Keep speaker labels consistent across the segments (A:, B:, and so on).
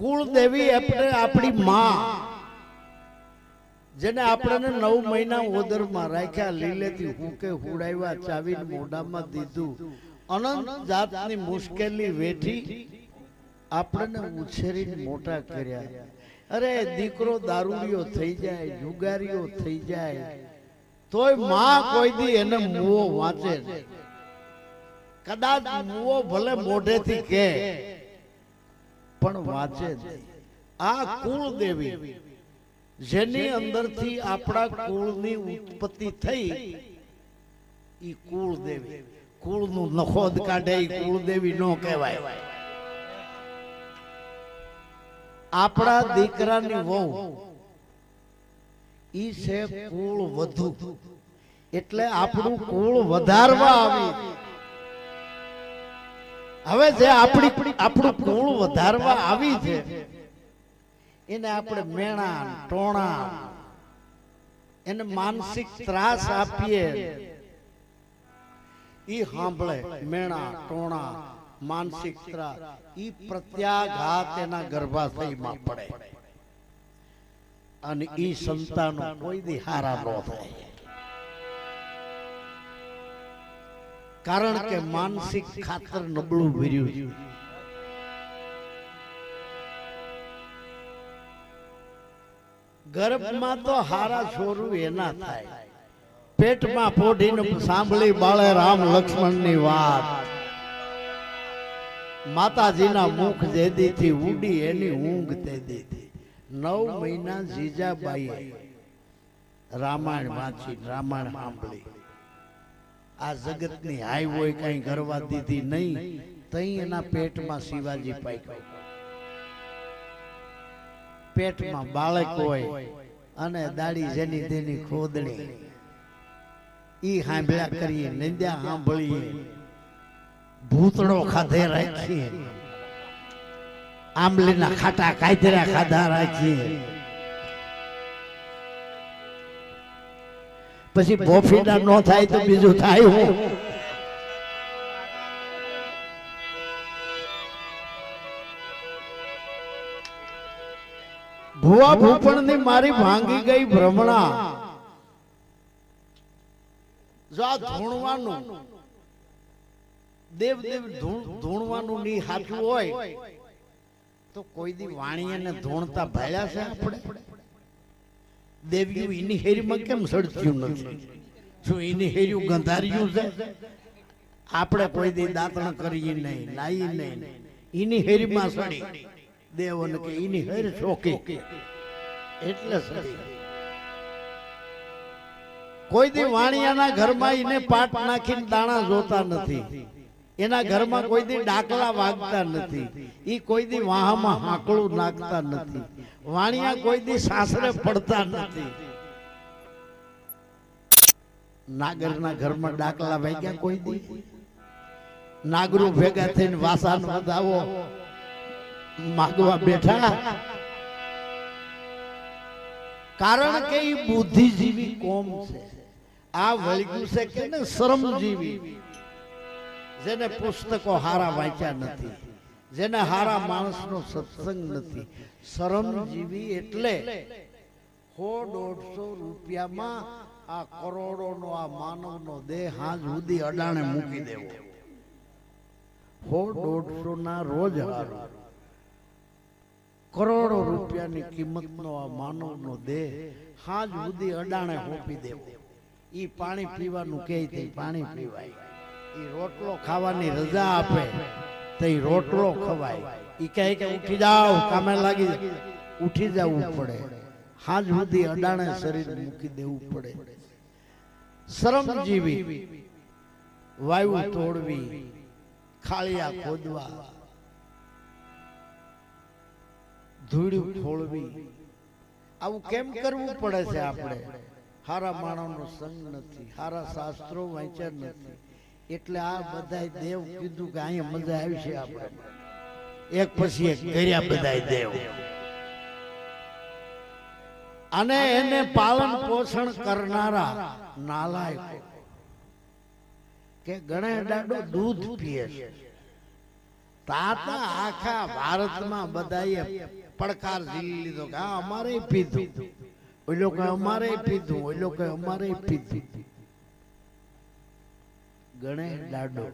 A: કુળદેવી આપણે આપણી માં. જેને આપણને નવ મહિના ઓદરમાં રાખ્યા, લીલેથી હુકે હુડાવ્યા, ચાવીને મોઢામાં દીધું. અનંત જાતની મુશ્કેલી વેઠી આપણને ઉછેરીને મોટા કર્યા. અરે, દીકરો દારૂડિયો થઈ જાય, જુગારીઓ થઈ જાય, તોયમાં કોઈ દી એને મુવો વાંચે. કદાચ મુવો ભલે મોઢેથી કે પણ વાંચે આ કુળ દેવી, જેની અંદરથી આપણા કુળની ઉત્પત્તિ થઈ, ઈ કુળ દેવી. કુળનું નખોદ કાઢે, ઈ કુળ દેવી નો કહેવાય. આપણા દીકરાની વહુ, ઈ છે કુળ વધુ. એટલે આપણું કુળ વધારવા આવી. હવે જે આપણી આપણું કુળ વધારવા આવી છે, એને આપણે મેણા, ટોણા, એને માનસિક ત્રાસ આપીએ. ઈ સાંભળે, મેણા, ટોણા, માનસિક ત્રાસ, ઈ પ્રત્યાઘાત એના ગર્ભાશયમાં પડે. અને ઈ સંતાનો કોઈ દી હારા ન થાય. કારણ કે માનસિક ખાતર નબળું ભર્યું ગર્ભમાં તો હારા છોરું એના થાય. પેટમાં પોઢીને સાંભળી બાળે રામ લક્ષ્મણની વાત. માતાજીના મુખ જેદીથી ઉડી એની ઊંઘ તેદીથી નવ મહિના જીજાબાઈએ રામાયણ વાંચી રામાયણ સાંભળી. આ જગતની હાઈ હોય કઈ ગરવા દીધી નહીં તઈ એના પેટમાં શિવાજી પાક્યો પેટમાં બાળક હોય અને દાડી જેની તેની ખોદણી. ઈ હાંભળ્યા કરીએ નિંદ્યા સાંભળીએ ભૂતડો ખાધે રાખીએ. આંબલીના ખાટા કાયદરા ખાધા રાખીએ. પછી બોફીડા ન થાય તો બીજું થાય હું. ભુવા ભૂપણની મારી ભાંગી ગઈ ભ્રમણા. જો આ ધૂણવાનું. દેવ દેવ ધૂણવાનું ની હાથું હોય તો કોઈ દી વાણીને ધૂણતા ભાળ્યા છે આપણે? દેવ્યું એની હેરીમાં કેમ સડચ્યું નથી? શું એની હેર્યું ગંધાર્યું છે? આપણે કોઈ દે દાંતણ કરીએ નહીં નાઈ નહીં. એની હેરીમાં સડી દેવોને કે એની હેર ચોકી એટલે સડી કોઈ દી વાણિયાના ઘરમાં એને પાટ નાખીને દાણા જોતા નથી. એના ઘરમાં કોઈ દી ડાકલા વાગતા નથી. એ કોઈ દી વાહમાં હાકડું નાખતા નથી. વાણિયા કોઈ દી સાસરે પડતા નથી. નાગરના ઘરમાં ડાકલા વાગ્યા કોઈ દી નાગરો ભેગા થઈને વાસાન વધાવો. માગવા બેઠા. કારણ કે એ બુદ્ધિજીવી કોમ છે. આ વળગ્યું છે કે ને શ્રમજીવી. જેને પુસ્તકો હારા વાંચ્યા નથી, જેને હારા માણસનો સત્સંગ નથી. શરમજીવી એટલે સો દોઢસો રૂપિયામાં આ કરોડોનો, આ માનવનો દેહ હાજ સુધી અડાણે મૂકી દેવો. સો દોઢસો ના રોજ હારો. કરોડો રૂપિયાની કિંમતનો આ માનવનો દેહ હાજ સુધી અડાણે હોપી દેવો. ઈ પાણી પીવાનું કે પાણી પીવાય. ઈ રોટલો ખાવાની રજા આપે, તો એ રોટલો ખવાય. એ કહે કે ઉઠી જાઓ, કામે લાગી ઉઠી જવું પડે. હાજ સુધી અડાણે શરીર મૂકી દેવું પડે. શ્રમજીવી, વાયુ તોડવી, ખાળિયા ખોદવા, ધૂળ ખોળવી આવું કેમ કરવું પડે છે આપણે? હારા માણસનો સંગ નથી, હારા શાસ્ત્રો વાંચ્યા નથી. એટલે આ બધા દેવ કીધું કે અહીંયા મજા આવી છે આપણે. એક પછી એક કર્યા બધા દેવ. અને એને પાલન પોષણ કરનારા નાલાયકો. કે ગણે દાડો દૂધ પીએ છે. તાતા આખા ભારતમાં બધાએ પડકાર ઝીલી લીધો કે આ અમારે પીધું. ઓલો કે અમારે પીધું ઓલો કે અમારે પીધું. ગણેશ લાડો.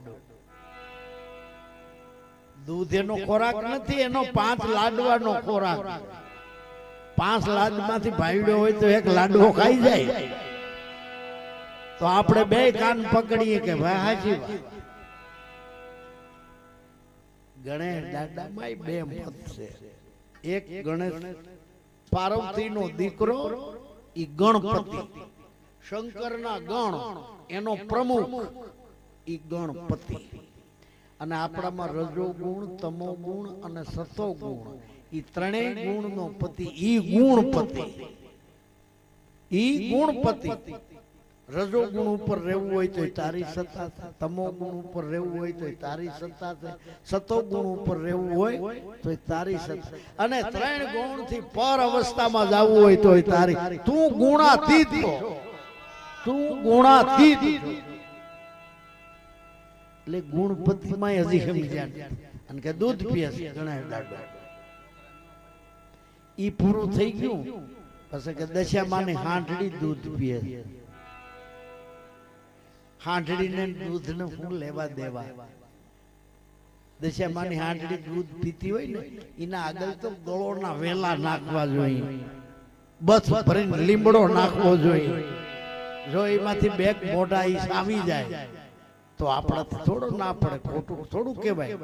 A: દૂધ એનો ખોરાક નથી એનો પાંચ લાડવાનો ખોરાક. પાંચ લાડમાંથી ભાઈડો હોય તો એક લાડવો ખાઈ જાય. તો આપણે બે કાન પકડીએ કે ભાઈ હાજી ગણેશ દાદામાં બે મત છે. એક ગણેશ પાર્વતી નો દીકરો ઈ ગણપતિ. શંકરના ગણ એનો પ્રમુખ. ઈ ગણપતિ. અને આપણામાં રજો ગુણ, તમો ગુણ અને સતો ગુણ. એ ત્રણેય ગુણનો પતિ, ઈ ગુણપતિ. ઈ ગુણપતિ. રજો ગુણ ઉપર રહેવું હોય તો તારી સત્તા છે, તમો ગુણ ઉપર રહેવું હોય તો તારી સત્તા છે, સતો ગુણ ઉપર રહેવું હોય તો તારી સત્તા અને ત્રણ ગુણથી પર અવસ્થામાં જવું હોય તો તારી. તું ગુણાતીત. તું ગુણાતીત. એટલે ગુણપતિમાં હજી સમજ્યા અને કે દૂધ પીએ છે ઘણા દાડો. ઈ પૂરું થઈ ગયું. પછી કે દશામાની હાંઠડી દૂધ પીએ છે. હાંડડીને દૂધને હું લેવા દેવા? દશામાની હાંડડી દૂધ પીતી હોય ને એના આગળ તો ગળોના વેલા નાખવા જોઈએ. બસ ભરીને લીમડો નાખવો જોઈએ. જો એમાંથી બેગ મોઢા ઈ સામી જાય. તો આપણાથી થોડો ના પડે ખોટું થોડું કહેવાય.